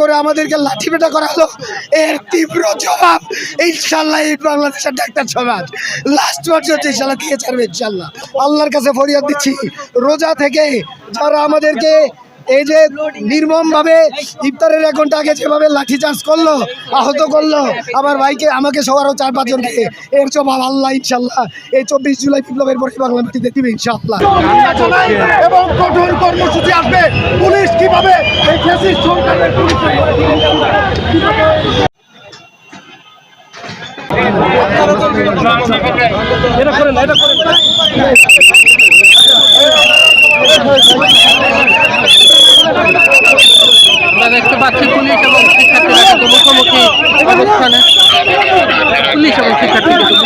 করে আমাদেরকে লাঠি পেটা করা হলো এর তীব্র জবাব ইনশাল্লাহ এই বাংলাদেশের ডাক্তার সমাজ। লাস্ট পর্যন্ত ইনশাল্লাহ দিয়ে ছাড়বে ইনশাল্লাহ আল্লাহর কাছে ফরিয়াদ দিচ্ছি। রোজা থেকে যারা আমাদেরকে এই যে নির্মম ভাবে ইফতারের এক ঘণ্টা আগে যেভাবে লাঠি চার্জ করল, আহত করল, আমার ভাইকে, আমাকে আরও চার পাঁচজনকে এর জবাব আল্লাহ ইনশাল্লাহ এই চব্বিশ জুলাই বিপ্লবের পরে বাংলা মাটিতে দিবে ইনশাল্লাহ এবং কঠোর কর্মসূচি আসবে। পুলিশ কীভাবে আমরা দেখতে পাচ্ছি পুলিশ এবং শিক্ষার্থীরা কিন্তু মুখোমুখি অবস্থানে পুলিশ এবং শিক্ষার্থীদের কিন্তু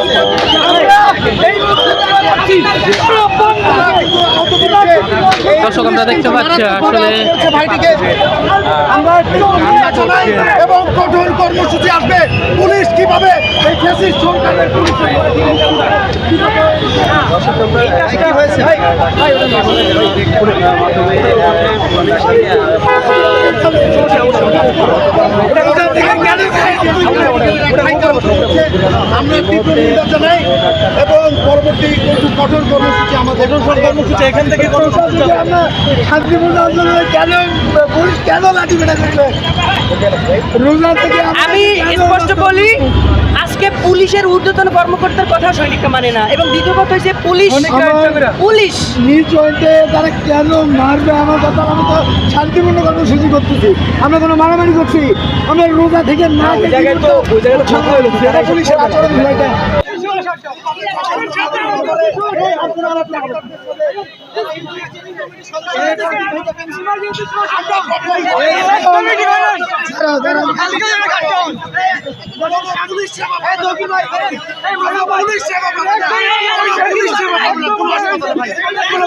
মুখোমুখি এই দর্শক আমরা দেখতে পাচ্ছি আসলে ভাইটিকে। আমরা আমরা চালাই এবং কঠোর কর্মসূচি আসবে। পুলিশ কীভাবে এই ফ্যাসিস্ট সরকারের আমরা তীব্র নিন্দা জানাই এবং পরবর্তী কঠোর- কঠোর কর্মসূচি আমাদের কর্মসূচি এখান থেকে কর্মসূচি শান্তিপূর্ণ আন্দোলনে কেন পুলিশ কেন লাঠি পেটা করবে? রোজা থেকে আমরা আমি স্পষ্ট বলি আজকে পুলিশের ঊর্ধ্বতন কর্মকর্তার কথা সৈনিকরা মানে না। এবং দ্বিতীয় কথা হচ্ছে পুলিশ পুলিশ। নিজ তারা কেন মারবে? আমার কথা আমি তো শান্তিপূর্ণ কর্মসূচি করতেছি। আমরা কোনো মারামারি করছি। আমরা রোজা থেকে না এটা পুলিশের আচরণ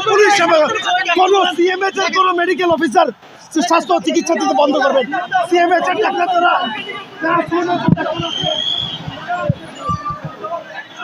পুলিশ কোনো সিএমএচ এর কোনো মেডিকেল অফিসার স্বাস্থ্য চিকিৎসা দিতে বন্ধ করবেন সিএমএচ এর ডাক্তাররা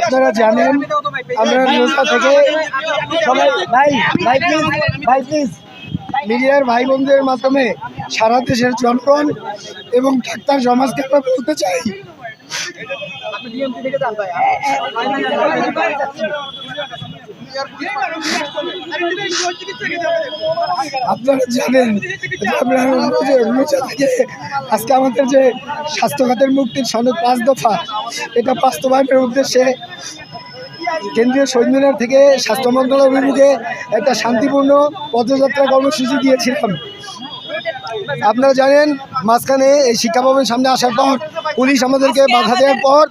আপনারা জানেন আমরা নিউজটা থেকে সবাই ভাই ভাই প্লিজ ভাই প্লিজ মিডিয়ার ভাই বোনদের মাধ্যমে সারা দেশের জনগণ এবং ডাক্তার সমাজকে আমরা বলতে চাই। আপনারা জানেন রোজা- রোজা থেকে আজকে আমাদের যে স্বাস্থ্য খাতের মুক্তির সনদ পাঁচ দফা এটা বাস্তবায়নের উদ্দেশ্যে কেন্দ্রীয় শহীদ থেকে স্বাস্থ্য মন্ত্রণালয় অভিমুখে একটা শান্তিপূর্ণ পদযাত্রা কর্মসূচি দিয়েছিলাম। আপনারা জানেন মাঝখানে এই শিক্ষা ভবনের সামনে আসার পর পুলিশ আমাদেরকে বাধা দেওয়ার পর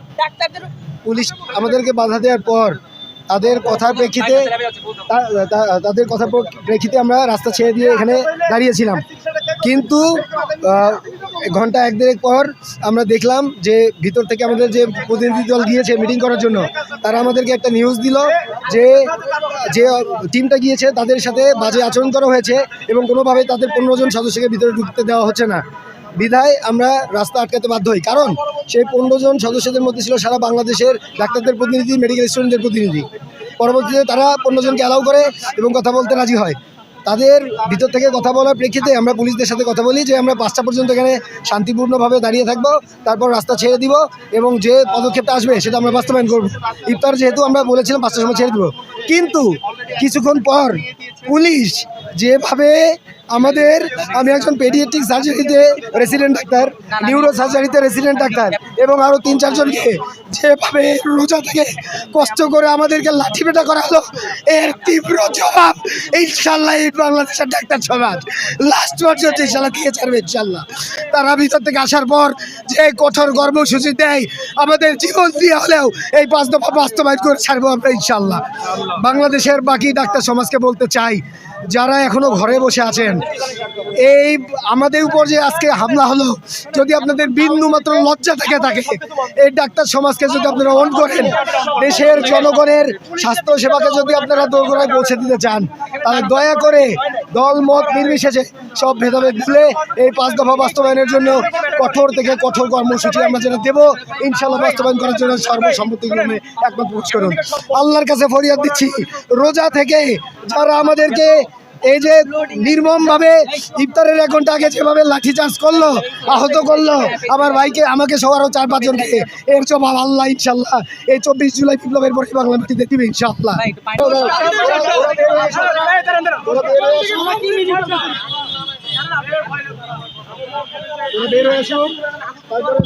পুলিশ আমাদেরকে বাধা দেওয়ার পর তাদের কথার প্রেক্ষিতে তাদের কথার প্রেক্ষিতে আমরা রাস্তা ছেড়ে দিয়ে এখানে দাঁড়িয়েছিলাম। কিন্তু ঘণ্টা এক দেড়েক পর আমরা দেখলাম যে ভিতর থেকে আমাদের যে প্রতিনিধি দল গিয়েছে মিটিং করার জন্য, তারা আমাদেরকে একটা নিউজ দিল যে যে টিমটা গিয়েছে তাদের সাথে বাজে আচরণ করা হয়েছে এবং কোনোভাবেই তাদের পনেরো জন সদস্যকে ভিতরে ঢুকতে দেওয়া হচ্ছে না। বিধায় আমরা রাস্তা আটকাতে বাধ্য হই। কারণ সেই পনেরো জন সদস্যদের মধ্যে ছিল সারা বাংলাদেশের ডাক্তারদের প্রতিনিধি মেডিকেল স্টুডেন্টদের প্রতিনিধি। পরবর্তীতে তারা পনেরো জনকে অ্যালাউ করে এবং কথা বলতে রাজি হয়। তাদের ভিতর থেকে কথা বলার প্রেক্ষিতে আমরা পুলিশদের সাথে কথা বলি যে, আমরা পাঁচটা পর্যন্ত এখানে শান্তিপূর্ণভাবে দাঁড়িয়ে থাকব, তারপর রাস্তা ছেড়ে দিব এবং যে পদক্ষেপটা আসবে সেটা আমরা বাস্তবায়ন করব। ইফতার যেহেতু আমরা বলেছিলাম পাঁচটার সময় ছেড়ে দেবো। কিন্তু কিছুক্ষণ পর পুলিশ যেভাবে আমাদের, আমি একজন পেডিয়াট্রিক সার্জারিতে রেসিডেন্ট ডাক্তার নিউরো সার্জারিতে রেসিডেন্ট ডাক্তার এবং আরও তিন চারজনকে যেভাবে রোজা থেকে কষ্ট করে আমাদেরকে লাঠি পেটা করা হলো এর তীব্র জবাব ইনশাল্লাহ এই বাংলাদেশের ডাক্তার সমাজ। লাস্ট পর্যন্ত ইনশাল্লাহ দিয়ে ছাড়বে ইনশাল্লাহ তারা ভিতর থেকে আসার পর যে কঠোর কর্মসূচি দেয়, আমাদের জীবন দিয়ে হলেও এই পাঁচ দফা বাস্তবায়ন করে ছাড়বো আমরা ইনশাল্লাহ বাংলাদেশের বাকি ডাক্তার সমাজকে বলতে চাই যারা এখনও ঘরে বসে আছেন, এই আমাদের উপর যে আজকে হামলা হলো, যদি আপনাদের বিন্দু মাত্র লজ্জা থেকে থাকে, এই ডাক্তার সমাজকে যদি আপনারা অন করেন, দেশের জনগণের স্বাস্থ্য সেবাকে যদি আপনারা দোরগোড়ায় পৌঁছে দিতে চান, তাহলে দয়া করে দল মত নির্বিশেষে সব ভেদাভেদ ভুলে এই পাঁচ দফা বাস্তবায়নের জন্য কঠোর থেকে কঠোর কর্মসূচি আমরা যেটা দেবো ইনশাল্লাহ বাস্তবায়ন করার জন্য সর্বসম্মতিক্রমে একমত পোষ করুন আল্লাহর কাছে ফরিয়াদ দিচ্ছি রোজা থেকে যারা আমাদেরকে এই যে নির্মমভাবে ইফতারের এক ঘণ্টা আগে যেভাবে লাঠিচার্জ করল আহত করল আমার ভাইকে আমাকে সহ চার পাঁচজনকে এর জবাব আল্লাহ ইনশাল্লাহ এই চব্বিশ জুলাই বিপ্লবের পরে বাংলা মাটিতে দিবে ইনশাল্লাহ বের হয়ে আসুন। তারপরে